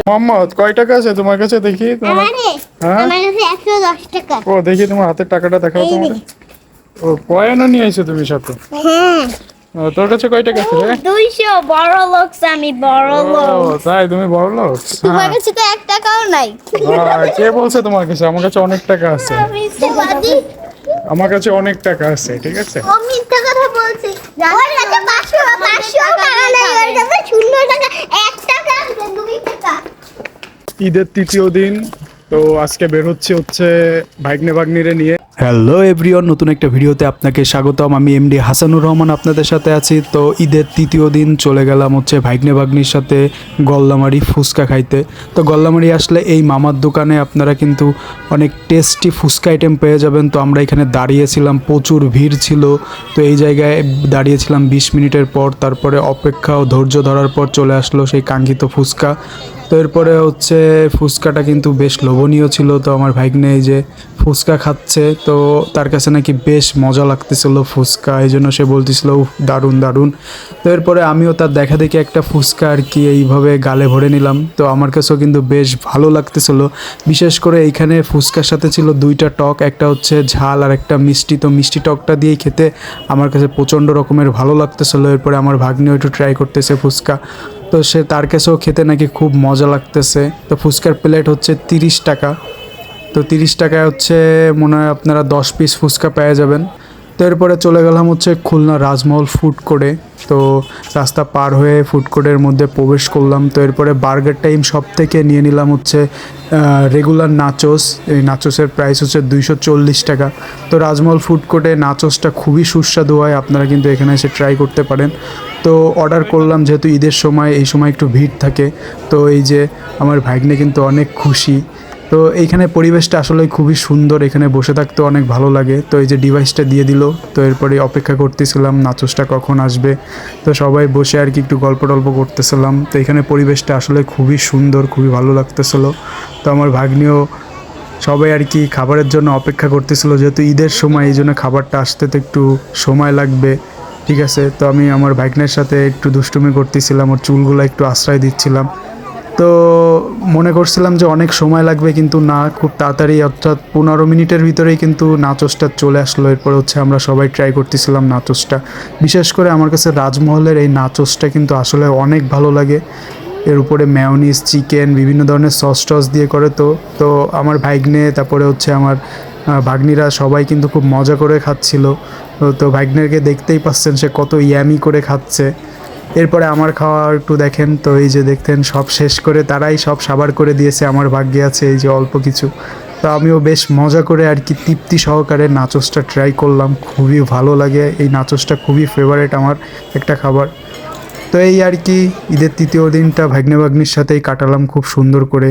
মোহাম্মদ কয় টাকা আছে তোমার কাছে দেখি? তোমার আমারে? হ্যাঁ? আমার কাছে একশো দশ টাকা। ও দেখি তোমার হাতের টাকাটা দেখাও এই তোমার ও কয়েনও নিয়ে এসো তুমি সাথে? হ্যাঁ। ও, তোর কাছে কয় টাকা আছে রে দুইশো বড় লোক আমি বড় লোক তাই তুমি বড় লোক তোমার হ্যাঁ। কাছে তো এক টাকাও নাই। কে বলছে তোমার কাছে? আমার কাছে অনেক টাকা আছে। আমার কাছে অনেক টাকা আছে ঠিক আছে? কথা বলছে। ওর কাছে পাঁচশো পাঁচশো টাকা নেই। ওর কাছে শূন্য টাকা এক টাকা দুই টাকা। ঈদের তৃতীয় দিন তো আজকে বের হচ্ছে হচ্ছে ভাগ্নে ভাগ্নিরে নিয়ে। হ্যালো এভরিওন নতুন একটা ভিডিওতে আপনাকে স্বাগতম। আমি এমডি হাসানুর রহমান আপনাদের সাথে আছি। তো ঈদের তৃতীয় দিন চলে গেলাম হচ্ছে ভাগ্নে ভাগ্নির সাথে গল্লামারি ফুচকা খাইতে। তো গল্লামারি আসলে এই মামার দোকানে আপনারা কিন্তু অনেক টেস্টি ফুচকা আইটেম পেয়ে যাবেন। তো আমরা এখানে দাঁড়িয়েছিলাম, প্রচুর ভিড় ছিল। তো এই জায়গায় দাঁড়িয়েছিলাম বিশ মিনিটের পর, তারপরে অপেক্ষা ও ধৈর্য ধরার পর চলে আসলো সেই কাঙ্ক্ষিত ফুচকা। তো এরপরে হচ্ছে ফুচকাটা কিন্তু বেশ লোভনীয় ছিল তো আমার ভাগ্নে এই যে ফুচকা খাচ্ছে তো তার কাছে নাকি বেশ মজা লাগতেছিল ফুচকা এই জন্য সে বলতেছিল "উফ, দারুণ দারুণ। তো এরপরে আমিও তার দেখা দেখি একটা ফুচকা আর কি এইভাবে গালে ভরে নিলাম। তো আমার কাছেও কিন্তু বেশ ভালো লাগতেছিল। বিশেষ করে এইখানে ফুচকার সাথে ছিল দুইটা টক একটা হচ্ছে ঝাল আর একটা মিষ্টি। তো মিষ্টি টকটা দিয়েই খেতে আমার কাছে প্রচণ্ড রকমের ভালো লাগতেছিল। এরপরে আমার ভাগ্নিও একটু ট্রাই করতেছে ফুচকা। তো সে তার কাছেও খেতে নাকি খুব মজা লাগতেছে। তো ফুচকার প্লেট হচ্ছে তিরিশ টাকা। তো তিরিশ টাকায় হচ্ছে মনে হয় আপনারা দশ পিস ফুচকা পেয়ে যাবেন। তো এরপরে চলে গেলাম হচ্ছে খুলনা রাজমহল ফুড কোর্টে তো রাস্তা পার হয়ে ফুড কোর্টের মধ্যে প্রবেশ করলাম। তো এরপরে বার্গার টাইম সব থেকে নিয়ে নিলাম হচ্ছে রেগুলার নাচোস এই নাচোসের প্রাইস হচ্ছে দুইশো চল্লিশ টাকা। তো রাজমহল ফুড কোর্টে নাচোসটা খুবই সুস্বাদু হয়, আপনারা কিন্তু এখানে এসে ট্রাই করতে পারেন। তো অর্ডার করলাম যেহেতু ঈদের সময়, এই সময় একটু ভিড় থাকে। তো এই যে আমার ভাগ্নে কিন্তু অনেক খুশি। তো এইখানে পরিবেশটা আসলে খুবই সুন্দর, এখানে বসে থাকতে অনেক ভালো লাগে। তো এই যে ডিভাইসটা দিয়ে দিল, তো এরপরে অপেক্ষা করতেছিলাম, নাচসটা কখন আসবে। তো সবাই বসে আর কি একটু গল্প টল্প করতেছিলাম। তো এখানে পরিবেশটা আসলে খুবই সুন্দর, খুবই ভালো লাগতেছিল। তো আমার ভাগ্নিও সবাই আর কি খাবারের জন্য অপেক্ষা করতেছিল, যেহেতু ঈদের সময়, এই জন্য খাবারটা আসতে তো একটু সময় লাগবে। ঠিক আছে, তো আমি আমার ভাগ্নের সাথে একটু দুষ্টুমি করতেছিলাম, ওর চুলগুলো একটু আশ্রয় দিচ্ছিলাম। তো মনে করছিলাম যে অনেক সময় লাগবে কিন্তু না, খুব তাড়াতাড়ি, অর্থাৎ পনেরো মিনিটের ভিতরেই কিন্তু নাচসটা চলে আসলো। এরপর হচ্ছে আমরা সবাই ট্রাই করতেছিলাম নাচসটা। বিশেষ করে আমার কাছে রাজমহলের এই নাচসটা কিন্তু আসলে অনেক ভালো লাগে। এর উপরে ম্যাওনিস চিকেন বিভিন্ন ধরনের সস টস দিয়ে করে তো। তো আমার ভাগ্নে, তারপরে হচ্ছে আমার ভাগ্নিরা সবাই কিন্তু খুব মজা করে খাচ্ছিল। তো তো ভাগ্নেরকে দেখতেই পাচ্ছেন সে কত ইয়ামি করে খাচ্ছে। এরপরে আমার খাওয়া একটু দেখেন, তো এই যে দেখতেন সব শেষ করে তারাই সব সাবার করে দিয়েছে, আমার ভাগ্যে আছে এই যে অল্প কিছু। তো আমিও বেশ মজা করে আর কি তৃপ্তি সহকারে নাচসটা ট্রাই করলাম, খুবই ভালো লাগে, এই নাচসটা খুবই ফেভারেট আমার একটা খাবার। তো এই আর কি ঈদের তৃতীয় দিনটা ভাগ্নে ভাগ্নির সাথেই কাটালাম খুব সুন্দর করে।